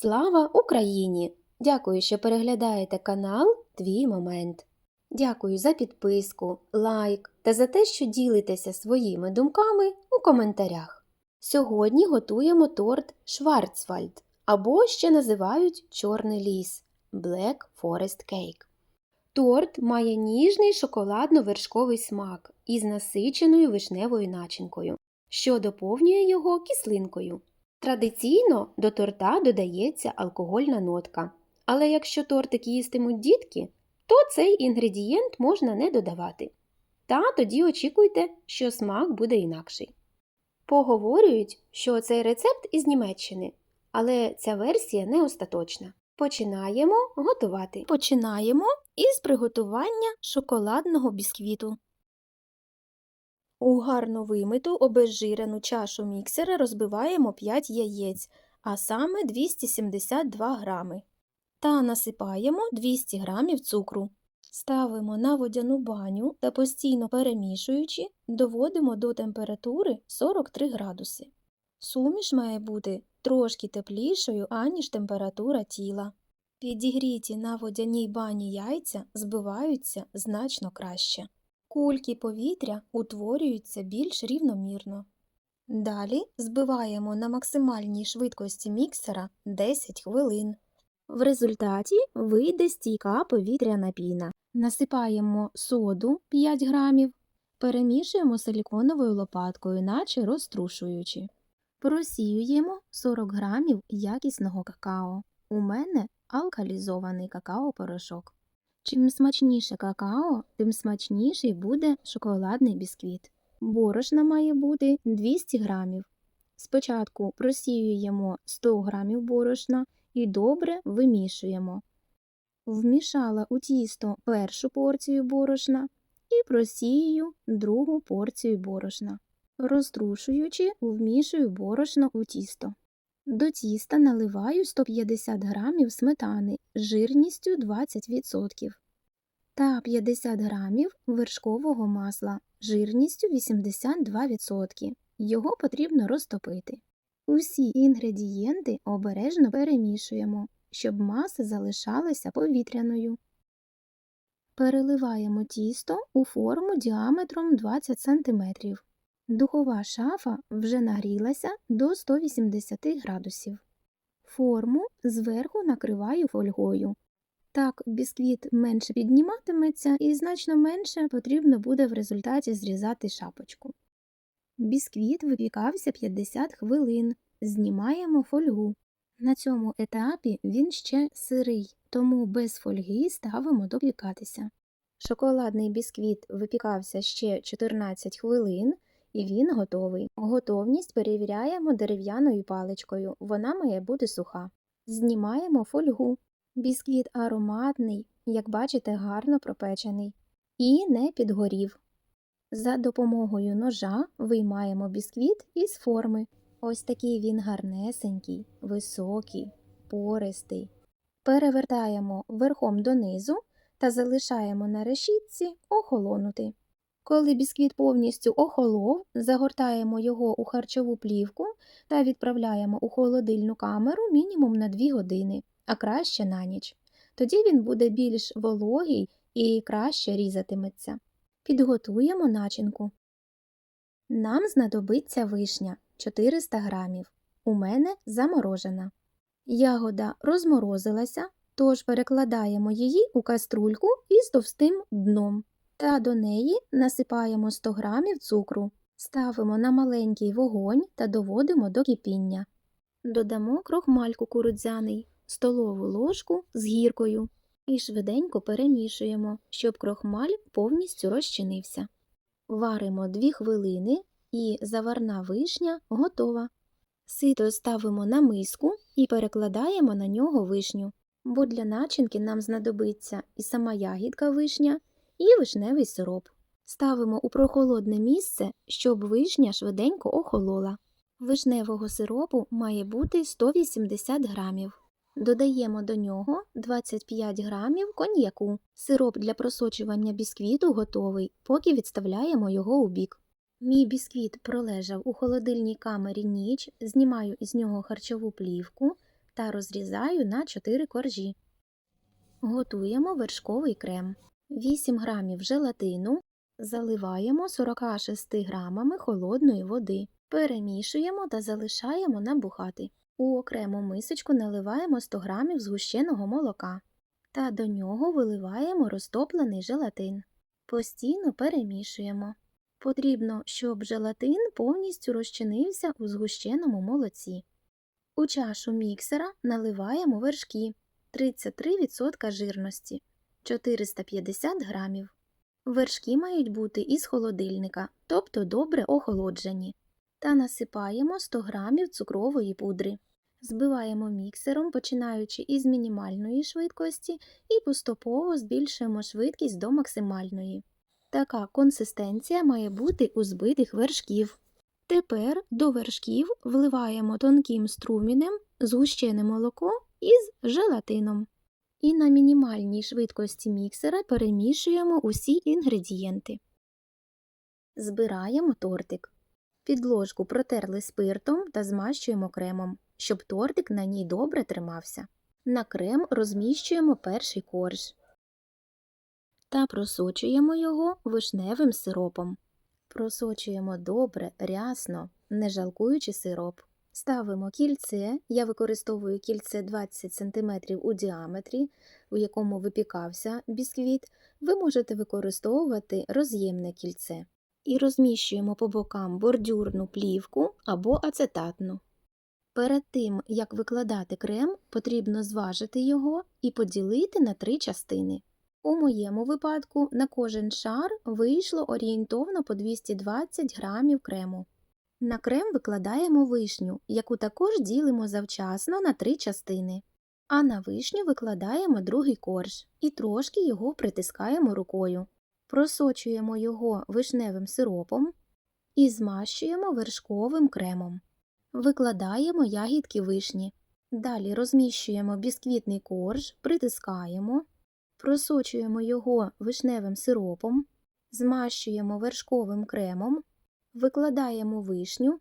Слава Україні! Дякую, що переглядаєте канал Твій Момент. Дякую за підписку, лайк та за те, що ділитеся своїми думками у коментарях. Сьогодні готуємо торт Шварцвальд або ще називають Чорний ліс Black Forest Cake. Торт має ніжний шоколадно-вершковий смак із насиченою вишневою начинкою, що доповнює його кислинкою. Традиційно до торта додається алкогольна нотка, але якщо тортик їстимуть дітки, то цей інгредієнт можна не додавати. Та тоді очікуйте, що смак буде інакший. Поговорюють, що цей рецепт із Німеччини, але ця версія не остаточна. Починаємо готувати. Починаємо із приготування шоколадного бісквіту. У гарно вимиту обезжирену чашу міксера розбиваємо 5 яєць, а саме 272 грами. Та насипаємо 200 грамів цукру. Ставимо на водяну баню та постійно перемішуючи, доводимо до температури 43 градуси. Суміш має бути трошки теплішою, аніж температура тіла. Підігріті на водяній бані яйця збиваються значно краще. Кульки повітря утворюються більш рівномірно. Далі збиваємо на максимальній швидкості міксера 10 хвилин. В результаті вийде стійка повітряна піна. Насипаємо соду 5 грамів, перемішуємо силіконовою лопаткою, наче розтрушуючи. Просіюємо 40 грамів якісного какао. У мене алкалізований какао-порошок. Чим смачніше какао, тим смачніший буде шоколадний бісквіт. Борошна має бути 200 грамів. Спочатку просіюємо 100 грамів борошна і добре вимішуємо. Вмішала у тісто першу порцію борошна і просію другу порцію борошна. Розтрушуючи, вмішую борошно у тісто. До тіста наливаю 150 грамів сметани жирністю 20% та 50 грамів вершкового масла жирністю 82%. Його потрібно розтопити. Усі інгредієнти обережно перемішуємо, щоб маса залишалася повітряною. Переливаємо тісто у форму діаметром 20 см. Духова шафа вже нагрілася до 180 градусів. Форму зверху накриваю фольгою. Так бісквіт менше підніматиметься і значно менше потрібно буде в результаті зрізати шапочку. Бісквіт випікався 50 хвилин. Знімаємо фольгу. На цьому етапі він ще сирий, тому без фольги ставимо допікатися. Шоколадний бісквіт випікався ще 14 хвилин і він готовий. Готовність перевіряємо дерев'яною паличкою, вона має бути суха. Знімаємо фольгу. Бісквіт ароматний, як бачите, гарно пропечений. І не підгорів. За допомогою ножа виймаємо бісквіт із форми. Ось такий він гарнесенький, високий, пористий. Перевертаємо верхом донизу та залишаємо на решітці охолонути. Коли бісквіт повністю охолов, загортаємо його у харчову плівку та відправляємо у холодильну камеру мінімум на 2 години, а краще на ніч. Тоді він буде більш вологий і краще різатиметься. Підготуємо начинку. Нам знадобиться вишня 400 грамів. У мене заморожена. Ягода розморозилася, тож перекладаємо її у каструльку із товстим дном та до неї насипаємо 100 грамів цукру, ставимо на маленький вогонь та доводимо до кипіння. Додамо крохмаль кукурудзяний, столову ложку з гіркою і швиденько перемішуємо, щоб крохмаль повністю розчинився. Варимо 2 хвилини і заварна вишня готова. Сито ставимо на миску і перекладаємо на нього вишню, бо для начинки нам знадобиться і сама ягідка вишня, і вишневий сироп. Ставимо у прохолодне місце, щоб вишня швиденько охолола. Вишневого сиропу має бути 180 грамів. Додаємо до нього 25 грамів коньяку. Сироп для просочування бісквіту готовий, поки відставляємо його у бік. Мій бісквіт пролежав у холодильній камері ніч, знімаю із нього харчову плівку та розрізаю на 4 коржі. Готуємо вершковий крем. 8 грамів желатину заливаємо 46 грамами холодної води. Перемішуємо та залишаємо набухати. У окрему мисочку наливаємо 100 грамів згущеного молока та до нього виливаємо розтоплений желатин. Постійно перемішуємо. Потрібно, щоб желатин повністю розчинився у згущеному молоці. У чашу міксера наливаємо вершки 33% жирності 450 грамів. Вершки мають бути із холодильника, тобто добре охолоджені. Та насипаємо 100 грамів цукрової пудри. Збиваємо міксером, починаючи із мінімальної швидкості і поступово збільшуємо швидкість до максимальної. Така консистенція має бути у збитих вершків. Тепер до вершків вливаємо тонким струмінем згущене молоко із желатином. І на мінімальній швидкості міксера перемішуємо усі інгредієнти. Збираємо тортик. Підложку протерли спиртом та змащуємо кремом, щоб тортик на ній добре тримався. На крем розміщуємо перший корж та просочуємо його вишневим сиропом. Просочуємо добре, рясно, не жалкуючи сироп. Ставимо кільце, я використовую кільце 20 см у діаметрі, у якому випікався бісквіт, ви можете використовувати роз'ємне кільце. І розміщуємо по бокам бордюрну плівку або ацетатну. Перед тим, як викладати крем, потрібно зважити його і поділити на три частини. У моєму випадку на кожен шар вийшло орієнтовно по 220 грамів крему. На крем викладаємо вишню, яку також ділимо завчасно на три частини. А на вишню викладаємо другий корж і трошки його притискаємо рукою. Просочуємо його вишневим сиропом і змащуємо вершковим кремом. Викладаємо ягідки вишні. Далі розміщуємо бісквітний корж, притискаємо, просочуємо його вишневим сиропом, змащуємо вершковим кремом, викладаємо вишню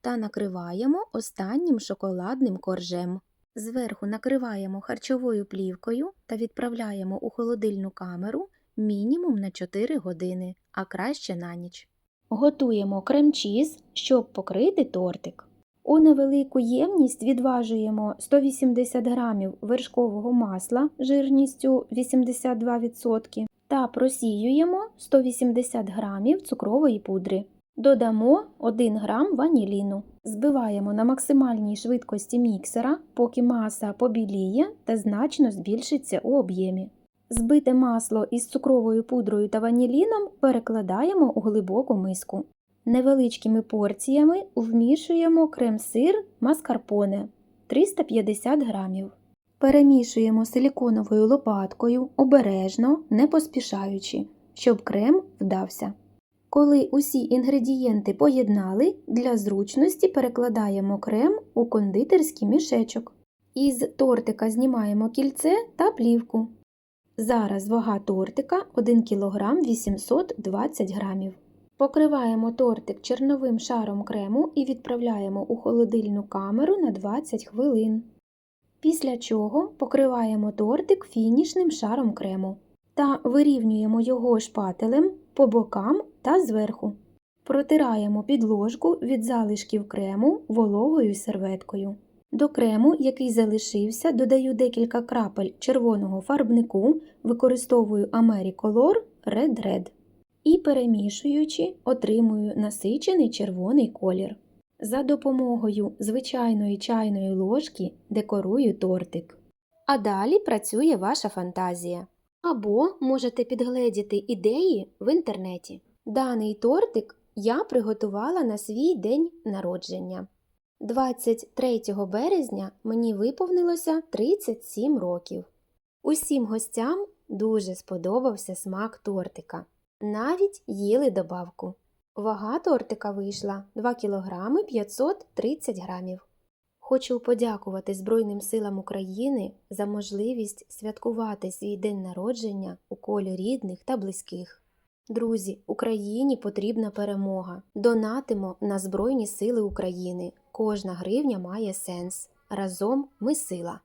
та накриваємо останнім шоколадним коржем. Зверху накриваємо харчовою плівкою та відправляємо у холодильну камеру мінімум на 4 години, а краще на ніч. Готуємо крем-чіз, щоб покрити тортик. У невелику ємність відважуємо 180 грамів вершкового масла жирністю 82% та просіюємо 180 грамів цукрової пудри. Додамо 1 грам ваніліну. Збиваємо на максимальній швидкості міксера, поки маса побіліє та значно збільшиться у об'ємі. Збите масло із цукровою пудрою та ваніліном перекладаємо у глибоку миску. Невеличкими порціями вмішуємо крем-сир маскарпоне 350 грамів. Перемішуємо силіконовою лопаткою обережно, не поспішаючи, щоб крем вдався. Коли усі інгредієнти поєднали, для зручності перекладаємо крем у кондитерський мішечок. Із тортика знімаємо кільце та плівку. Зараз вага тортика 1 кг 820 г. Покриваємо тортик черновим шаром крему і відправляємо у холодильну камеру на 20 хвилин. Після чого покриваємо тортик фінішним шаром крему та вирівнюємо його шпателем по бокам та зверху. Протираємо підложку від залишків крему вологою серветкою. До крему, який залишився, додаю декілька крапель червоного фарбнику, використовую Americolor Red Red. І перемішуючи, отримую насичений червоний колір. За допомогою звичайної чайної ложки декорую тортик. А далі працює ваша фантазія. Або можете підгледіти ідеї в інтернеті. Даний тортик я приготувала на свій день народження. 23 березня мені виповнилося 37 років. Усім гостям дуже сподобався смак тортика. Навіть їли добавку. Вага тортика вийшла 2 кг 530 грамів. Хочу подякувати Збройним силам України за можливість святкувати свій день народження у колі рідних та близьких. Друзі, Україні потрібна перемога. Донатимо на Збройні Сили України. Кожна гривня має сенс. Разом ми сила.